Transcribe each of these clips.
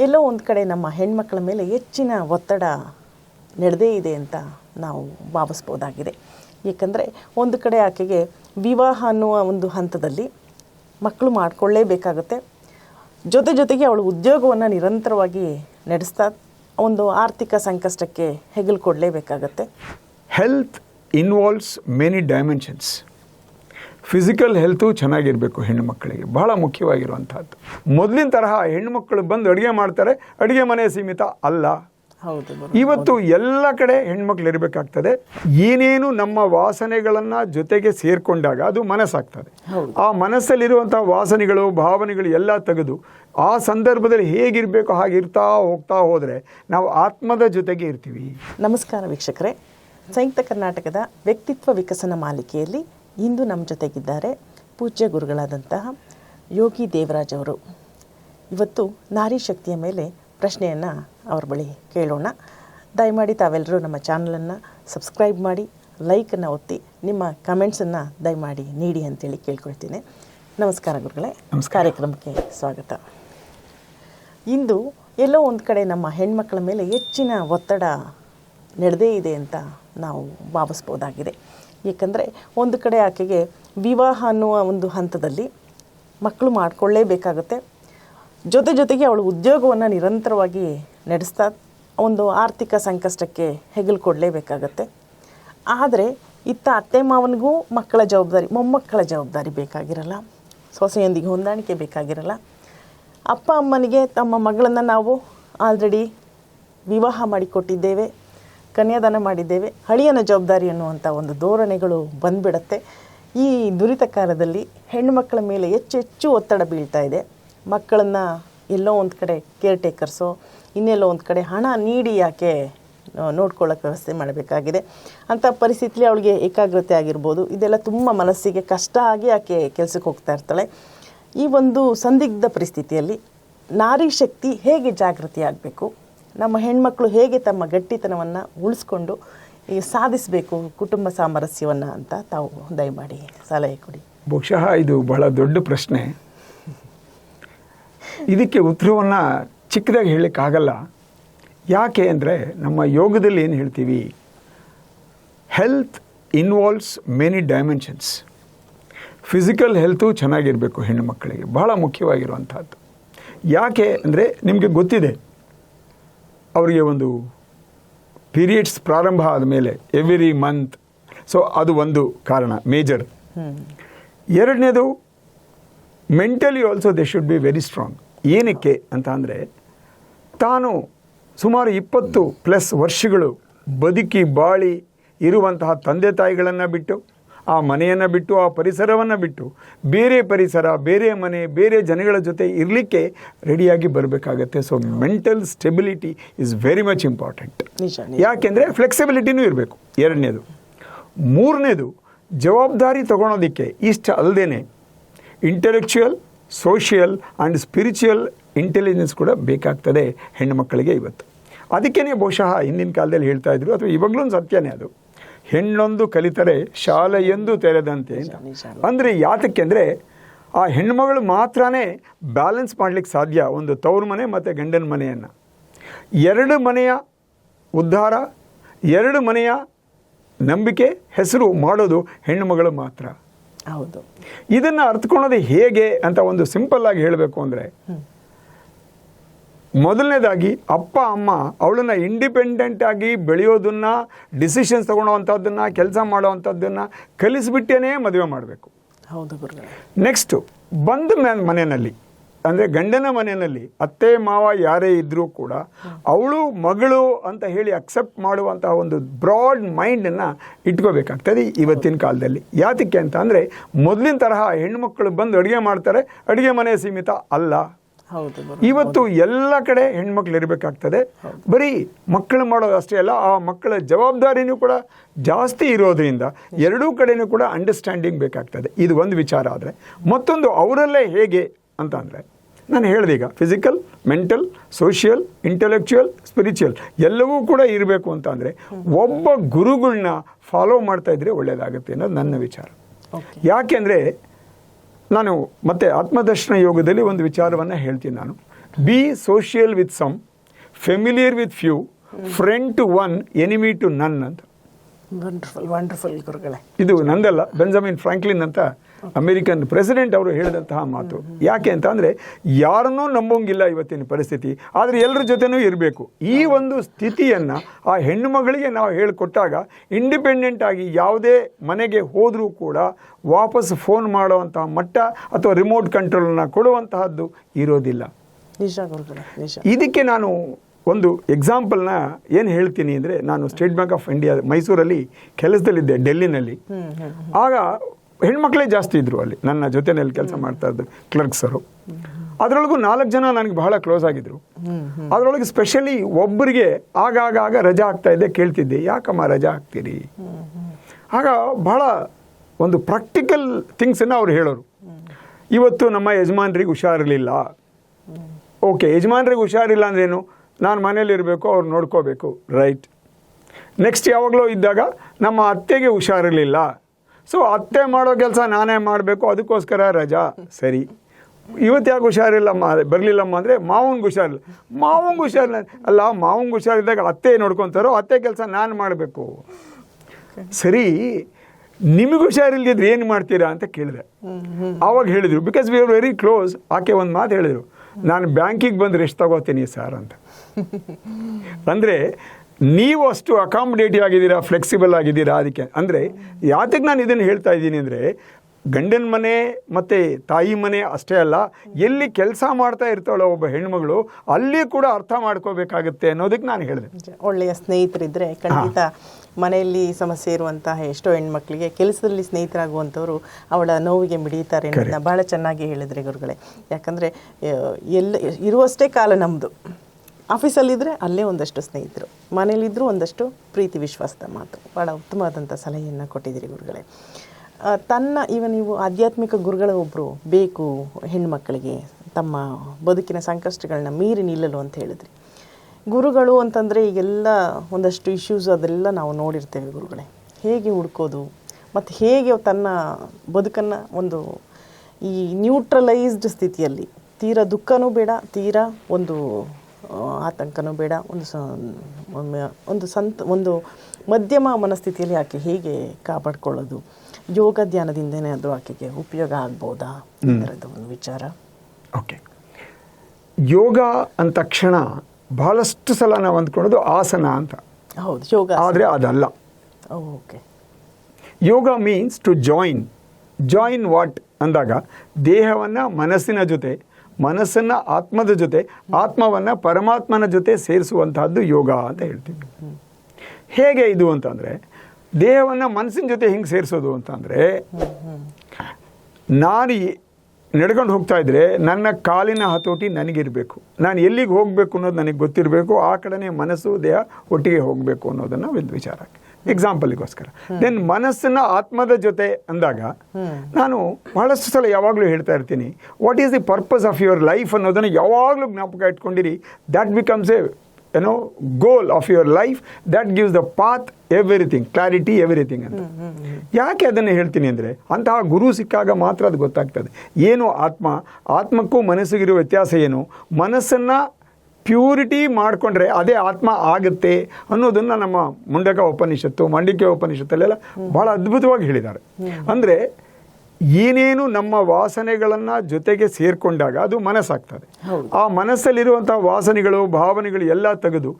ಎಲ್ಲೋ ಒಂದು ಕಡೆ ನಮ್ಮ ಹೆಣ್ಮಕ್ಳ ಮೇಲೆ ಹೆಚ್ಚಿನ ಒತ್ತಡ ನಡೆದೇ ಇದೆ ಅಂತ ನಾವು ಭಾವಿಸ್ಬೋದಾಗಿದೆ. ಏಕೆಂದರೆ ಒಂದು ಕಡೆ ಆಕೆಗೆ ವಿವಾಹ ಅನ್ನುವ ಒಂದು ಹಂತದಲ್ಲಿ ಮಕ್ಕಳು ಮಾಡಿಕೊಳ್ಳೇಬೇಕಾಗುತ್ತೆ. ಜೊತೆ ಜೊತೆಗೆ ಅವಳು ಉದ್ಯೋಗವನ್ನು ನಿರಂತರವಾಗಿ ನಡೆಸ್ತಾ ಒಂದು ಆರ್ಥಿಕ ಸಂಕಷ್ಟಕ್ಕೆ ಹೆಗಲು ಕೊಡಲೇಬೇಕಾಗತ್ತೆ health involves many dimensions physical health ಚೆನ್ನಾಗಿರಬೇಕು ಹೆಣ್ಣು ಮಕ್ಕಳಿಗೆ. ಬಹಳ ಮುಖ್ಯವಾಗಿರುವಂಥದ್ದು. ಮೊದಲಿನ ತರಹ ಹೆಣ್ಣು ಮಕ್ಕಳು ಬಂದು ಅಡುಗೆ ಮಾಡ್ತಾರೆ. ಅಡುಗೆ ಮನೆ ಸೀಮಿತ ಅಲ್ಲ. ಹೌದು ಇವತ್ತು ಎಲ್ಲ ಕಡೆ ಹೆಣ್ಮಕ್ಳು ಇರಬೇಕಾಗ್ತದೆ. ಏನೇನು ನಮ್ಮ ವಾಸನೆಗಳನ್ನು ಜೊತೆಗೆ ಸೇರಿಕೊಂಡಾಗ ಅದು ಮನಸ್ಸಾಗ್ತದೆ. ಆ ಮನಸ್ಸಲ್ಲಿರುವಂಥ ವಾಸನೆಗಳು ಭಾವನೆಗಳು ಎಲ್ಲ ತೆಗೆದು ಆ ಸಂದರ್ಭದಲ್ಲಿ ಹೇಗಿರಬೇಕು ಹಾಗಿರ್ತಾ ಹೋಗ್ತಾ ಹೋದರೆ ನಾವು ಆತ್ಮದ ಜೊತೆಗೆ ಇರ್ತೀವಿ. ನಮಸ್ಕಾರ ವೀಕ್ಷಕರೇ. ಸಂಯುಕ್ತ ಕರ್ನಾಟಕದ ವ್ಯಕ್ತಿತ್ವ ವಿಕಸನ ಮಾಲಿಕೆಯಲ್ಲಿ ಇಂದು ನಮ್ಮ ಜೊತೆಗಿದ್ದಾರೆ ಪೂಜ್ಯ ಗುರುಗಳಾದಂತಹ ಯೋಗಿ ದೇವರಾಜ್ ಅವರು. ಇವತ್ತು ನಾರಿ ಶಕ್ತಿಯ ಮೇಲೆ ಪ್ರಶ್ನೆಯನ್ನು ಅವ್ರ ಬಳಿ ಕೇಳೋಣ. ದಯಮಾಡಿ ತಾವೆಲ್ಲರೂ ನಮ್ಮ ಚಾನಲನ್ನು ಸಬ್ಸ್ಕ್ರೈಬ್ ಮಾಡಿ ಲೈಕನ್ನು ಒತ್ತಿ ನಿಮ್ಮ ಕಮೆಂಟ್ಸನ್ನು ದಯಮಾಡಿ ನೀಡಿ ಅಂತೇಳಿ ಕೇಳ್ಕೊಳ್ತೀನಿ. ನಮಸ್ಕಾರ ಗುರುಗಳೇ. ಕಾರ್ಯಕ್ರಮಕ್ಕೆ ಸ್ವಾಗತ. ಇಂದು ಎಲ್ಲೋ ಒಂದು ಕಡೆ ನಮ್ಮ ಹೆಣ್ಮಕ್ಳ ಮೇಲೆ ಹೆಚ್ಚಿನ ಒತ್ತಡ ನಡೆದೇ ಇದೆ ಅಂತ ನಾವು ಭಾವಿಸ್ಬೋದಾಗಿದೆ. ಏಕೆಂದರೆ ಒಂದು ಕಡೆ ಆಕೆಗೆ ವಿವಾಹ ಅನ್ನುವ ಒಂದು ಹಂತದಲ್ಲಿ ಮಕ್ಕಳು ಮಾಡಿಕೊಳ್ಳೇಬೇಕಾಗತ್ತೆ. ಜೊತೆ ಜೊತೆಗೆ ಅವಳು ಉದ್ಯೋಗವನ್ನು ನಿರಂತರವಾಗಿ ನಡೆಸ್ತಾ ಒಂದು ಆರ್ಥಿಕ ಸಂಕಷ್ಟಕ್ಕೆ ಹೆಗಲು ಕೊಡಲೇಬೇಕಾಗತ್ತೆ ಆದರೆ ಇತ್ತ ಅತ್ತೆ ಮಾವನಿಗೂ ಮಕ್ಕಳ ಜವಾಬ್ದಾರಿ, ಮೊಮ್ಮಕ್ಕಳ ಜವಾಬ್ದಾರಿ ಬೇಕಾಗಿರಲ್ಲ. ಸೊಸೆಯೊಂದಿಗೆ ಹೊಂದಾಣಿಕೆ ಬೇಕಾಗಿರಲ್ಲ. ಅಪ್ಪ ಅಮ್ಮನಿಗೆ ತಮ್ಮ ಮಗಳನ್ನು ನಾವು ಆಲ್ರೆಡಿ ವಿವಾಹ ಮಾಡಿಕೊಟ್ಟಿದ್ದೇವೆ. ಕನ್ಯಾದಾನ ಮಾಡಿದ್ದೇವೆ. ಹಳಿಯನ ಜವಾಬ್ದಾರಿ ಅನ್ನುವಂಥ ಒಂದು ಧೋರಣೆಗಳು ಬಂದ್ಬಿಡತ್ತೆ. ಈ ದುರಿತ ಕಾಲದಲ್ಲಿ ಹೆಣ್ಣು ಮಕ್ಕಳ ಮೇಲೆ ಹೆಚ್ಚು ಹೆಚ್ಚು ಒತ್ತಡ ಬೀಳ್ತಾ ಇದೆ. ಮಕ್ಕಳನ್ನು ಎಲ್ಲೋ ಒಂದು ಕಡೆ ಕೇರ್ ಟೇಕರ್ಸೋ ಇನ್ನೆಲ್ಲೋ ಒಂದು ಕಡೆ ಹಣ ನೀಡಿ ಯಾಕೆ ನೋಡ್ಕೊಳ್ಳೋಕೆ ವ್ಯವಸ್ಥೆ ಮಾಡಬೇಕಾಗಿದೆ. ಅಂಥ ಪರಿಸ್ಥಿತಿಲಿ ಅವಳಿಗೆ ಏಕಾಗ್ರತೆ ಆಗಿರ್ಬೋದು. ಇದೆಲ್ಲ ತುಂಬ ಮನಸ್ಸಿಗೆ ಕಷ್ಟ ಆಗಿ ಆಕೆ ಕೆಲಸಕ್ಕೆ ಹೋಗ್ತಾ ಇರ್ತಾಳೆ. ಈ ಒಂದು ಸಂದಿಗ್ಧ ಪರಿಸ್ಥಿತಿಯಲ್ಲಿ ನಾರಿ ಶಕ್ತಿ ಹೇಗೆ ಜಾಗೃತಿ ಆಗಬೇಕು? ನಮ್ಮ ಹೆಣ್ಮಕ್ಳು ಹೇಗೆ ತಮ್ಮ ಗಟ್ಟಿತನವನ್ನು ಉಳಿಸ್ಕೊಂಡು, ಈ ಸಾಧಿಸಬೇಕು ಕುಟುಂಬ ಸಾಮರಸ್ಯವನ್ನು ಅಂತ ತಾವು ದಯಮಾಡಿ ಸಲಹೆ ಕೊಡಿ. ಬಹುಶಃ ಇದು ಬಹಳ ದೊಡ್ಡ ಪ್ರಶ್ನೆ. ಇದಕ್ಕೆ ಉತ್ತರವನ್ನು ಚಿಕ್ಕದಾಗಿ ಹೇಳೋಕ್ಕಾಗಲ್ಲ. ಯಾಕೆ ಅಂದರೆ ನಮ್ಮ ಯೋಗದಲ್ಲಿ ಏನು ಹೇಳ್ತೀವಿ? Health involves many dimensions physical health ಚೆನ್ನಾಗಿರಬೇಕು ಹೆಣ್ಣು ಮಕ್ಕಳಿಗೆ, ಬಹಳ ಮುಖ್ಯವಾಗಿರುವಂಥದ್ದು ಯಾಕೆ ಅಂದರೆ ನಿಮಗೆ ಗೊತ್ತಿದೆ ಅವರಿಗೆ ಒಂದು ಪೀರಿಯಡ್ಸ್ ಪ್ರಾರಂಭ ಆದ ಮೇಲೆ ಎವ್ರಿ ಮಂತ್ ಸೊ ಅದು ಒಂದು ಕಾರಣ ಮೇಜರ್ ಎರಡನೇದು mentally also they should be very strong ಏನಕ್ಕೆ ಅಂತ ಅಂದರೆ, ತಾನು ಸುಮಾರು ಇಪ್ಪತ್ತು ಪ್ಲಸ್ ವರ್ಷಗಳು ಬದುಕಿ ಬಾಳಿ ಇರುವಂತಹ ತಂದೆ ತಾಯಿಗಳನ್ನು ಬಿಟ್ಟು ಆ ಮನೆಯನ್ನು ಬಿಟ್ಟು ಆ ಪರಿಸರವನ್ನು ಬಿಟ್ಟು ಬೇರೆ ಪರಿಸರ ಬೇರೆ ಮನೆ ಬೇರೆ ಜನಗಳ ಜೊತೆ ಇರಲಿಕ್ಕೆ ರೆಡಿಯಾಗಿ ಬರಬೇಕಾಗತ್ತೆ. So mental stability is very much important ಯಾಕೆಂದರೆ ಫ್ಲೆಕ್ಸಿಬಿಲಿಟಿನೂ ಇರಬೇಕು. ಎರಡನೇದು. ಮೂರನೇದು ಜವಾಬ್ದಾರಿ ತಗೊಳೋದಕ್ಕೆ ಇಷ್ಟ ಅಲ್ಲದೇ intellectual social and spiritual intelligence ಕೂಡ ಬೇಕಾಗ್ತದೆ ಹೆಣ್ಣು ಮಕ್ಕಳಿಗೆ ಇವತ್ತು. ಅದಕ್ಕೇ ಬಹುಶಃ ಹಿಂದಿನ ಕಾಲದಲ್ಲಿ ಹೇಳ್ತಾ ಇದ್ರು ಅಥವಾ ಇವಾಗಲೂ ಸತ್ಯನೇ ಅದು. ಹೆಣ್ಣೊಂದು ಕಲಿತರೆ ಶಾಲೆಯೊಂದು ತೆರೆದಂತೆ ಅಂತ. ಅಂದರೆ ಯಾತಕ್ಕೆ ಅಂದರೆ ಆ ಹೆಣ್ಮಗಳು ಮಾತ್ರನೇ ಬ್ಯಾಲೆನ್ಸ್ ಮಾಡಲಿಕ್ಕೆ ಸಾಧ್ಯ ಒಂದು ತವ್ರ ಮನೆ ಮತ್ತು ಗಂಡನ ಮನೆಯನ್ನು. ಎರಡು ಮನೆಯ ಉದ್ಧಾರ ಎರಡು ಮನೆಯ ನಂಬಿಕೆ ಹೆಸರು ಮಾಡೋದು ಹೆಣ್ಣುಮಗಳು ಮಾತ್ರ. ಹೌದು. ಇದನ್ನು ಅರ್ಥಕೊಳ್ಳೋದು ಹೇಗೆ ಅಂತ ಒಂದು ಸಿಂಪಲ್ ಆಗಿ ಹೇಳಬೇಕು ಅಂದರೆ ಮೊದಲನೇದಾಗಿ ಅಪ್ಪ ಅಮ್ಮ ಅವಳನ್ನು ಇಂಡಿಪೆಂಡೆಂಟ್ ಆಗಿ ಬೆಳೆಯೋದನ್ನ ಡಿಸಿಷನ್ಸ್ ತಗೊಳ್ಳೋವಂಥದ್ದನ್ನು ಕೆಲಸ ಮಾಡೋವಂಥದ್ದನ್ನು ಕಲಿಸ್ಬಿಟ್ಟೇನೆ ಮದುವೆ ಮಾಡಬೇಕು. ಹೌದು ನೆಕ್ಸ್ಟು ಬಂದ ಮನೆಯಲ್ಲಿ ಅಂದರೆ ಗಂಡನ ಮನೆಯಲ್ಲಿ ಅತ್ತೆ ಮಾವ ಯಾರೇ ಇದ್ದರೂ ಕೂಡ ಅವಳು ಮಗಳು ಅಂತ ಹೇಳಿ ಅಕ್ಸೆಪ್ಟ್ ಮಾಡುವಂತಹ ಒಂದು ಬ್ರಾಡ್ ಮೈಂಡನ್ನು ಇಟ್ಕೋಬೇಕಾಗ್ತದೆ ಇವತ್ತಿನ ಕಾಲದಲ್ಲಿ. ಯಾತಕ್ಕೆ ಅಂತ ಅಂದರೆ ಮೊದಲಿನ ತರಹ ಹೆಣ್ಮಕ್ಳು ಬಂದು ಅಡುಗೆ ಮಾಡ್ತಾರೆ ಅಡುಗೆ ಮನೆ ಸೀಮಿತ ಅಲ್ಲ. ಇವತ್ತು ಎಲ್ಲ ಕಡೆ ಹೆಣ್ಮಕ್ಳು ಇರಬೇಕಾಗ್ತದೆ. ಬರೀ ಮಕ್ಕಳು ಮಾಡೋದು ಅಷ್ಟೇ ಅಲ್ಲ ಆ ಮಕ್ಕಳ ಜವಾಬ್ದಾರಿನೂ ಕೂಡ ಜಾಸ್ತಿ ಇರೋದ್ರಿಂದ ಎರಡೂ ಕಡೆನೂ ಕೂಡ ಅಂಡರ್ಸ್ಟ್ಯಾಂಡಿಂಗ್ ಬೇಕಾಗ್ತದೆ. ಇದು ಒಂದು ವಿಚಾರ ಆದರೆ. ಮತ್ತೊಂದು ಅವರಲ್ಲೇ ಹೇಗೆ ಅಂತ ಅಂದರೆ ನಾನು ಹೇಳಿದೀಗ physical mental social intellectual spiritual ಎಲ್ಲವೂ ಕೂಡ ಇರಬೇಕು ಅಂತ ಅಂದರೆ ಒಬ್ಬ ಗುರುಗಳನ್ನ ಫಾಲೋ ಮಾಡ್ತಾ ಇದ್ರೆ ಒಳ್ಳೆಯದಾಗುತ್ತೆ ಅನ್ನೋದು ನನ್ನ ವಿಚಾರ. ಯಾಕೆಂದರೆ ನಾನು ಮತ್ತೆ ಆತ್ಮದರ್ಶನ ಯೋಗದಲ್ಲಿ ಒಂದು ವಿಚಾರವನ್ನು ಹೇಳ್ತೀನಿ ನಾನು. Be social with some familiar with few friend to one enemy to none ಅಂತ. ವಂಡರ್ಫುಲ್ ವಂಡರ್ಫುಲ್ ಗುರುಗಳೇ. ಇದು ನಂದಲ್ಲ ಬೆಂಜಮಿನ್ ಫ್ರಾಂಕ್ಲಿನ್ ಅಂತ ಅಮೆರಿಕನ್ ಪ್ರೆಸಿಡೆಂಟ್ ಅವರು ಹೇಳಿದಂತಹ ಮಾತು. ಯಾಕೆ ಅಂತ ಅಂದರೆ ಯಾರನ್ನೂ ನಂಬೋಂಗಿಲ್ಲ ಇವತ್ತಿನ ಪರಿಸ್ಥಿತಿ. ಆದರೆ ಎಲ್ಲರ ಜೊತೆನೂ ಇರಬೇಕು. ಈ ಒಂದು ಸ್ಥಿತಿಯನ್ನು ಆ ಹೆಣ್ಣು ಮಗಳಿಗೆ ನಾವು ಹೇಳಿಕೊಟ್ಟಾಗ ಇಂಡಿಪೆಂಡೆಂಟ್ ಆಗಿ ಯಾವುದೇ ಮನೆಗೆ ಹೋದರೂ ಕೂಡ ವಾಪಸ್ ಫೋನ್ ಮಾಡುವಂತಹ ಮಟ್ಟ ಅಥವಾ ರಿಮೋಟ್ ಕಂಟ್ರೋಲನ್ನು ಕೊಡುವಂತಹದ್ದು ಇರೋದಿಲ್ಲ. ಇದಕ್ಕೆ ನಾನು ಒಂದು ಎಕ್ಸಾಂಪಲ್ನ ಏನು ಹೇಳ್ತೀನಿ ಅಂದರೆ ನಾನು ಸ್ಟೇಟ್ ಬ್ಯಾಂಕ್ ಆಫ್ ಇಂಡಿಯಾ ಮೈಸೂರಲ್ಲಿ ಕೆಲಸದಲ್ಲಿದ್ದೆ ಡೆಲ್ಲಿನಲ್ಲಿ. ಆಗ ಹೆಣ್ಮಕ್ಳೇ ಜಾಸ್ತಿ ಇದ್ರು ಅಲ್ಲಿ. ನನ್ನ ಜೊತೆನಲ್ಲಿ ಕೆಲಸ ಮಾಡ್ತಾ ಇದ್ದರು ಕ್ಲರ್ಕ್ಸರು ಅದರೊಳಗೂ ನಾಲ್ಕು ಜನ ನನಗೆ ಬಹಳ ಕ್ಲೋಸ್ ಆಗಿದ್ರು. ಅದರೊಳಗೆ ಸ್ಪೆಷಲಿ ಒಬ್ಬರಿಗೆ ಆಗಾಗ ರಜಾ ಆಗ್ತಾ ಇದ್ದೆ ಕೇಳ್ತಿದ್ದೆ. ಯಾಕಮ್ಮ ರಜಾ ಆಗ್ತೀರಿ ಆಗ ಬಹಳ ಒಂದು ಪ್ರಾಕ್ಟಿಕಲ್ ಥಿಂಗ್ಸನ್ನು ಅವ್ರು ಹೇಳೋರು. ಇವತ್ತು ನಮ್ಮ ಯಜಮಾನ್ರಿಗೆ ಹುಷಾರಿರಲಿಲ್ಲ. ಓಕೆ ಯಜಮಾನ್ರಿಗೆ ಹುಷಾರಿಲ್ಲ ಅಂದ್ರೇನು ನಾನು ಮನೇಲಿ ಇರಬೇಕು ಅವ್ರು ನೋಡ್ಕೋಬೇಕು. ರೈಟ್ ನೆಕ್ಸ್ಟ್ ಯಾವಾಗಲೂ ಇದ್ದಾಗ ನಮ್ಮ ಅತ್ತೆಗೆ ಹುಷಾರಿರಲಿಲ್ಲ. ಸೊ ಅತ್ತೆ ಮಾಡೋ ಕೆಲಸ ನಾನೇ ಮಾಡಬೇಕು, ಅದಕ್ಕೋಸ್ಕರ ರಜಾ. ಸರಿ. ಇವತ್ತು ಯಾಕೆ ಹುಷಾರಿಲ್ಲಮ್ಮ? ಬರಲಿಲ್ಲಮ್ಮ ಅಂದರೆ ಮಾವಂಗೆ ಹುಷಾರಿಲ್ಲ. ಮಾವಂಗೆ ಹುಷಾರಿಲ್ಲ ಅಲ್ಲ ಮಾವಂಗೆ ಹುಷಾರಿದ್ದಾಗ ಅತ್ತೆ ನೋಡ್ಕೊತಾರೋ, ಅತ್ತೆ ಕೆಲಸ ನಾನು ಮಾಡಬೇಕು. ಸರಿ. ನಿಮಗೆ ಹುಷಾರಿಲ್ದಿದ್ರೆ ಏನು ಮಾಡ್ತೀರಾ ಅಂತ ಕೇಳಿದೆ. ಆವಾಗ ಹೇಳಿದರು. Because we are very close ಆಕೆ ಒಂದು ಮಾತು ಹೇಳಿದರು. ನಾನು ಬ್ಯಾಂಕಿಗೆ ಬಂದು ರೆಸ್ಟ್ ತಗೋತೀನಿ ಸರ್ ಅಂತ. ಅಂದರೆ ನೀವು ಅಷ್ಟು ಅಕಾಮಿಡೇಟಿವ್ ಆಗಿದ್ದೀರಾ ಫ್ಲೆಕ್ಸಿಬಲ್ ಆಗಿದ್ದೀರಾ ಅದಕ್ಕೆ. ಅಂದರೆ ಯಾತಕ್ಕೆ ನಾನು ಇದನ್ನು ಹೇಳ್ತಾ ಇದ್ದೀನಿ ಅಂದರೆ ಗಂಡನ ಮನೆ ಮತ್ತು ತಾಯಿ ಮನೆ ಅಷ್ಟೇ ಅಲ್ಲ ಎಲ್ಲಿ ಕೆಲಸ ಮಾಡ್ತಾ ಇರ್ತಾಳೋ ಒಬ್ಬ ಹೆಣ್ಮಗಳು ಅಲ್ಲಿ ಕೂಡ ಅರ್ಥ ಮಾಡ್ಕೋಬೇಕಾಗುತ್ತೆ ಅನ್ನೋದಕ್ಕೆ ನಾನು ಹೇಳಿದೆ. ಒಳ್ಳೆಯ ಸ್ನೇಹಿತರಿದ್ದರೆ ಖಂಡಿತ ಮನೆಯಲ್ಲಿ ಸಮಸ್ಯೆ ಇರುವಂತಹ ಎಷ್ಟೋ ಹೆಣ್ಮಕ್ಳಿಗೆ ಕೆಲಸದಲ್ಲಿ ಸ್ನೇಹಿತರಾಗುವಂಥವ್ರು ಅವಳ ನೋವಿಗೆ ಮಿಡಿಯುತ್ತಾರೆ ಅನ್ನೋದನ್ನ ಬಹಳ ಚೆನ್ನಾಗಿ ಹೇಳಿದ್ರಿ ಗುರುಗಳೇ. ಯಾಕಂದರೆ ಎಲ್ಲ ಇರುವಷ್ಟೇ ಕಾಲ ನಮ್ಮದು ಆಫೀಸಲ್ಲಿದ್ದರೆ ಅಲ್ಲೇ ಒಂದಷ್ಟು ಸ್ನೇಹಿತರು ಮನೇಲಿದ್ದರೂ ಒಂದಷ್ಟು ಪ್ರೀತಿ ವಿಶ್ವಾಸದ ಮಾತು. ಭಾಳ ಉತ್ತಮವಾದಂಥ ಸಲಹೆಯನ್ನು ಕೊಟ್ಟಿದ್ದೀರಿ ಗುರುಗಳೇ. ತನ್ನ, ಈಗ ನೀವು ಆಧ್ಯಾತ್ಮಿಕ ಗುರುಗಳ ಒಬ್ಬರು ಬೇಕು ಹೆಣ್ಮಕ್ಕಳಿಗೆ, ತಮ್ಮ ಬದುಕಿನ ಸಂಕಷ್ಟಗಳನ್ನ ಮೀರಿ ನಿಲ್ಲಲು ಅಂತ ಹೇಳಿದ್ರಿ. ಗುರುಗಳು ಅಂತಂದರೆ ಈಗೆಲ್ಲ ಒಂದಷ್ಟು ಇಶ್ಯೂಸ್ ಅದೆಲ್ಲ ನಾವು ನೋಡಿರ್ತೇವೆ ಗುರುಗಳೇ. ಹೇಗೆ ಹುಡ್ಕೋದು, ಮತ್ತು ಹೇಗೆ ತನ್ನ ಬದುಕನ್ನು ಒಂದು ಈ ನ್ಯೂಟ್ರಲೈಸ್ಡ್ ಸ್ಥಿತಿಯಲ್ಲಿ, ತೀರಾ ದುಃಖನೂ ಬೇಡ, ತೀರಾ ಒಂದು ಆ, ಆತಂಕನೂ ಬೇಡ. ಒಂದು ಸ ಒಂದು ಸಂತ ಒಂದು ಮಧ್ಯಮ ಮನಸ್ಥಿತಿಯಲ್ಲಿ ಆಕೆ ಹೇಗೆ ಕಾಪಾಡ್ಕೊಳ್ಳೋದು? ಯೋಗ ಧ್ಯಾನದಿಂದನೇ ಅದು ಆಕೆಗೆ ಉಪಯೋಗ ಆಗ್ಬೋದಾ? ಅನ್ನೋದು ಒಂದು ವಿಚಾರ. ಓಕೆ. ಯೋಗ ಅಂತ ಕ್ಷಣ ಬಹಳಷ್ಟು ಸಲ ನಾವು ಅಂದ್ಕೊಳ್ಳೋದು ಆಸನ ಅಂತ. ಹೌದು ಯೋಗ ಆದರೆ ಅದಲ್ಲ. Okay. Yoga means to join. Join what? ಅಂದಾಗ ದೇಹವನ್ನು ಮನಸ್ಸಿನ ಜೊತೆ ಮನಸ್ಸನ್ನು ಆತ್ಮದ ಜೊತೆ, ಆತ್ಮವನ್ನು ಪರಮಾತ್ಮನ ಜೊತೆ ಸೇರಿಸುವಂತಹದ್ದು ಯೋಗ ಅಂತ ಹೇಳ್ತೀವಿ. ಹೇಗೆ ಇದು ಅಂತಂದರೆ, ದೇಹವನ್ನು ಮನಸ್ಸಿನ ಜೊತೆ ಹಿಂಗೆ ಸೇರಿಸೋದು ಅಂತಂದರೆ ನಾನು ನಡ್ಕೊಂಡು ಹೋಗ್ತಾ ಇದ್ರೆ ನನ್ನ ಕಾಲಿನ ಹತೋಟಿ ನನಗಿರಬೇಕು. ನಾನು ಎಲ್ಲಿಗೆ ಹೋಗಬೇಕು ಅನ್ನೋದು ನನಗೆ ಗೊತ್ತಿರಬೇಕು, ಆ ಕಡೆನೇ ಮನಸ್ಸು, ದೇಹ ಒಟ್ಟಿಗೆ ಹೋಗಬೇಕು ಅನ್ನೋದನ್ನು ಒಂದು ವಿಚಾರ ಎಕ್ಸಾಂಪಲ್ಗೋಸ್ಕರ ದೆನ್ ಮನಸ್ಸನ್ನ ಆತ್ಮದ ಜೊತೆ ಅಂದಾಗ ನಾನು ಬಹಳಷ್ಟು ಸಲ ಯಾವಾಗಲೂ ಹೇಳ್ತಾ ಇರ್ತೀನಿ what is the purpose of your life ಅನ್ನೋದನ್ನು ಯಾವಾಗಲೂ ಜ್ಞಾಪಕ ಇಟ್ಕೊಂಡಿರಿ. ದ್ಯಾಟ್ ಬಿಕಮ್ಸ್ ಎ ಏನೋ goal of your life that gives the path everything clarity everything ಅಂತ. ಯಾಕೆ ಅದನ್ನು ಹೇಳ್ತೀನಿ ಅಂದರೆ, ಅಂತಹ ಗುರು ಸಿಕ್ಕಾಗ ಮಾತ್ರ ಅದು ಗೊತ್ತಾಗ್ತದೆ. ಏನು ಆತ್ಮ? ಆತ್ಮಕ್ಕೂ ಮನಸ್ಸಿಗಿರೋ ವ್ಯತ್ಯಾಸ ಏನು? ಮನಸ್ಸನ್ನು ಪ್ಯೂರಿಟಿ ಮಾಡಿಕೊಂಡ್ರೆ ಅದೇ ಆತ್ಮ ಆಗುತ್ತೆ ಅನ್ನೋದನ್ನು ನಮ್ಮ ಮುಂಡಕ ಉಪನಿಷತ್ತು ಮಂಡಿಕೆ ಉಪನಿಷತ್ತಲ್ಲೆಲ್ಲ ಭಾಳ ಅದ್ಭುತವಾಗಿ ಹೇಳಿದ್ದಾರೆ. ಅಂದರೆ ಏನೇನು ನಮ್ಮ ವಾಸನೆಗಳನ್ನು ಜೊತೆಗೆ ಸೇರಿಕೊಂಡಾಗ ಅದು ಮನಸ್ಸಾಗ್ತದೆ. ಆ ಮನಸ್ಸಲ್ಲಿರುವಂಥ ವಾಸನೆಗಳು ಭಾವನೆಗಳು ಎಲ್ಲ ತೆಗೆದು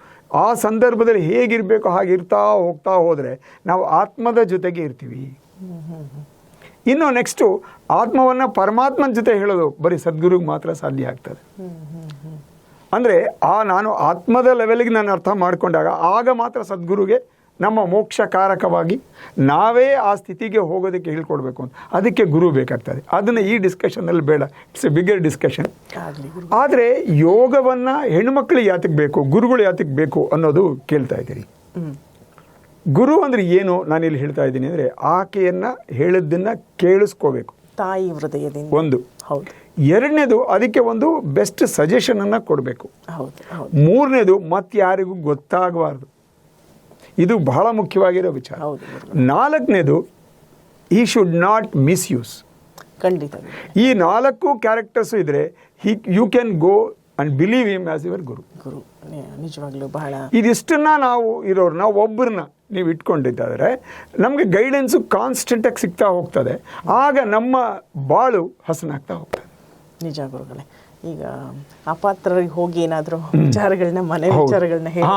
ಆ ಸಂದರ್ಭದಲ್ಲಿ ಹೇಗಿರಬೇಕು ಹಾಗಿರ್ತಾ ಹೋಗ್ತಾ ಹೋದರೆ ನಾವು ಆತ್ಮದ ಜೊತೆಗೆ ಇರ್ತೀವಿ. ಇನ್ನು ನೆಕ್ಸ್ಟು ಆತ್ಮವನ್ನು ಪರಮಾತ್ಮನ ಜೊತೆ ಹೇಳೋದು ಬರೀ ಸದ್ಗುರುಗೆ ಮಾತ್ರ ಸಾಧ್ಯ ಆಗ್ತದೆ. ಅಂದರೆ ಆ ನಾನು ಆತ್ಮದ ಲೆವೆಲ್ಗೆ ನಾನು ಅರ್ಥ ಮಾಡಿಕೊಂಡಾಗ ಆಗ ಮಾತ್ರ ಸದ್ಗುರುಗೆ ನಮ್ಮ ಮೋಕ್ಷಕಾರಕವಾಗಿ ನಾವೇ ಆ ಸ್ಥಿತಿಗೆ ಹೋಗೋದಕ್ಕೆ ಹೇಳ್ಕೊಡ್ಬೇಕು ಅಂತ. ಅದಕ್ಕೆ ಗುರು ಬೇಕಾಗ್ತದೆ. ಅದನ್ನು ಈ ಡಿಸ್ಕಷನಲ್ಲಿ ಬೇಡ. ಇಟ್ಸ್ ಎ ಬಿಗ್ಗರ್ ಡಿಸ್ಕಷನ್ ಆದರೆ ಯೋಗವನ್ನು ಹೆಣ್ಮಕ್ಳಿಗೆ ಯಾತಕ್ಕೆ ಬೇಕು ಗುರುಗಳು ಯಾತಕ್ಕೆ ಬೇಕು ಅನ್ನೋದು ಕೇಳ್ತಾ ಇದ್ದೀರಿ. ಗುರು ಅಂದರೆ ಏನು? ನಾನು ಇಲ್ಲಿ ಹೇಳ್ತಾ ಇದ್ದೀನಿ ಅಂದರೆ ಆಕೆಯನ್ನು ಹೇಳಿದ್ದನ್ನು ಕೇಳಿಸ್ಕೋಬೇಕು. ತಾಯಿ ಹೃದಯದಿಂದ. ಒಂದು. ಹೌದು. ಎರಡನೇದು ಅದಕ್ಕೆ ಒಂದು ಬೆಸ್ಟ್ ಸಜೆಷನನ್ನು ಕೊಡಬೇಕು. ಮೂರನೇದು ಮತ್ತಾರಿಗೂ ಗೊತ್ತಾಗಬಾರ್ದು. ಇದು ಬಹಳ ಮುಖ್ಯವಾಗಿರೋ ವಿಚಾರ. ನಾಲ್ಕನೇದು ಈ ಶುಡ್ ನಾಟ್ ಮಿಸ್ಯೂಸ್ ಖಂಡಿತ. ಈ ನಾಲ್ಕು ಕ್ಯಾರೆಕ್ಟರ್ಸು ಇದ್ದರೆ he you can go and believe him as your guru ಗುರು ನಿಜವಾಗ್ಲೂ ಬಹಳ ಇದಿಷ್ಟನ್ನ ನಾವು ಇರೋರನ್ನ ಒಬ್ಬರನ್ನ ನೀವು ಇಟ್ಕೊಂಡಿದ್ದಾದರೆ ನಮಗೆ ಗೈಡೆನ್ಸು ಕಾನ್ಸ್ಟೆಂಟಾಗಿ ಸಿಗ್ತಾ ಹೋಗ್ತದೆ. ಆಗ ನಮ್ಮ ಬಾಳು ಹಸನಾಗ್ತಾ ಹೋಗ್ತದೆ. ನಿಜ ಗುರುಗಳೇ ಈಗ ಅಪಾತ್ರರಿಗೆ ಹೋಗಿ ಏನಾದರೂ ವಿಚಾರಗಳನ್ನ ಮನೆ. ವಿಚಾರಗಳನ್ನ ಹೇಳಿ.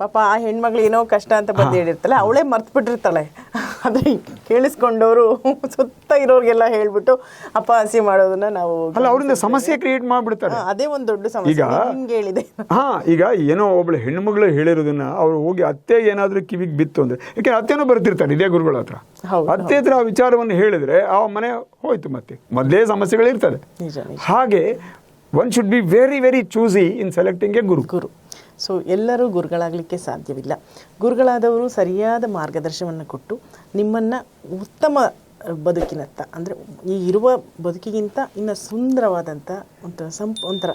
ಪಾಪ ಆ ಹೆಣ್ಮಗಳು ಏನೋ ಕಷ್ಟ ಅಂತ ಬಂದು ಹೇಳಿರ್ತಾಳೆ ಅವಳೇ ಮರ್ತು ಬಿಟ್ಟಿರ್ತಾಳೆ ಅದ್ರ ಕೇಳಿಸ್ಕೊಂಡವರು ಸುತ್ತ ಇರೋರಿಗೆಲ್ಲ ಹೇಳ್ಬಿಟ್ಟು ಹಸಿ ಮಾಡೋದನ್ನ ನಾವು ಅಲ್ಲ ಅವರಿಂದ ಸಮಸ್ಯೆ ಕ್ರಿಯೇಟ್ ಮಾಡಿಬಿಡ್ತಾರೆ. ಅದೇ ಒಂದು ದೊಡ್ಡ ಸಮಸ್ಯೆ. ಹಿಂಗೆ ಹೇಳಿದೆ. ಹಾ ಈಗ ಏನೋ ಒಬ್ಳು ಹೆಣ್ಮಗಳು ಹೇಳಿರೋದನ್ನ ಅವ್ರು ಹೋಗಿ ಅತ್ತೆ ಏನಾದ್ರೂ ಕಿವಿಗೆ ಬಿತ್ತು ಅಂದ್ರೆ ಯಾಕೆ ಅತ್ತೆನೂ ಬರ್ತಿರ್ತಾರೆ ಇದೇ ಗುರುಗಳ ಹತ್ರ. ಅತ್ತೆ ಹತ್ರ ಆ ವಿಚಾರವನ್ನು ಹೇಳಿದ್ರೆ ಆ ಮನೆ ಹೋಯ್ತು ಮತ್ತೆ. ಮೊದಲೇ ಸಮಸ್ಯೆಗಳಿರ್ತದೆ. ನಿಜ ನಿಜ. ಹಾಗೆ one should be very very choosy in selecting a guru Guru. So ಎಲ್ಲರೂ ಗುರುಗಳಾಗಲಿಕ್ಕೆ ಸಾಧ್ಯವಿಲ್ಲ. ಗುರುಗಳಾದವರು ಸರಿಯಾದ ಮಾರ್ಗದರ್ಶನವನ್ನು ಕೊಟ್ಟು ನಿಮ್ಮನ್ನು ಉತ್ತಮ ಬದುಕಿನತ್ತ. ಅಂದರೆ ಈ ಇರುವ ಬದುಕಿಗಿಂತ ಇನ್ನು ಸುಂದರವಾದಂಥ ಒಂಥರ ಸಂಪ್, ಒಂಥರ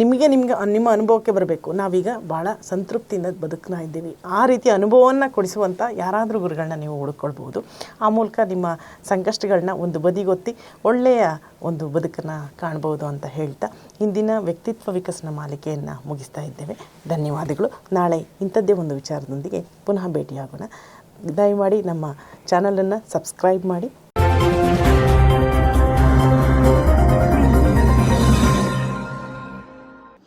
ನಿಮಗೆ ನಿಮಗೆ ನಿಮ್ಮ ಅನುಭವಕ್ಕೆ ಬರಬೇಕು. ನಾವೀಗ ಭಾಳ ಸಂತೃಪ್ತಿಯಿಂದ ಬದುಕ್ತಾ ಇದ್ದೀವಿ. ಆ ರೀತಿಯ ಅನುಭವವನ್ನು ಕೊಡಿಸುವಂಥ ಯಾರಾದರೂ ಗುರುಗಳನ್ನ ನೀವು ಹುಡುಕೊಳ್ಬೋದು ಆ ಮೂಲಕ ನಿಮ್ಮ ಸಂಕಷ್ಟಗಳನ್ನ ಒಂದು ಬದಿಗೊತ್ತಿ ಒಳ್ಳೆಯ ಒಂದು ಬದುಕನ್ನು ಕಾಣ್ಬೋದು ಅಂತ ಹೇಳ್ತಾ ಇಂದಿನ ವ್ಯಕ್ತಿತ್ವ ವಿಕಸನ ಮಾಲಿಕೆಯನ್ನು ಮುಗಿಸ್ತಾ ಇದ್ದೇವೆ. ಧನ್ಯವಾದಗಳು. ನಾಳೆ ಇಂಥದ್ದೇ ಒಂದು ವಿಚಾರದೊಂದಿಗೆ ಪುನಃ ಭೇಟಿಯಾಗೋಣ. ದಯಮಾಡಿ ನಮ್ಮ ಚಾನಲನ್ನು ಸಬ್ಸ್ಕ್ರೈಬ್ ಮಾಡಿ.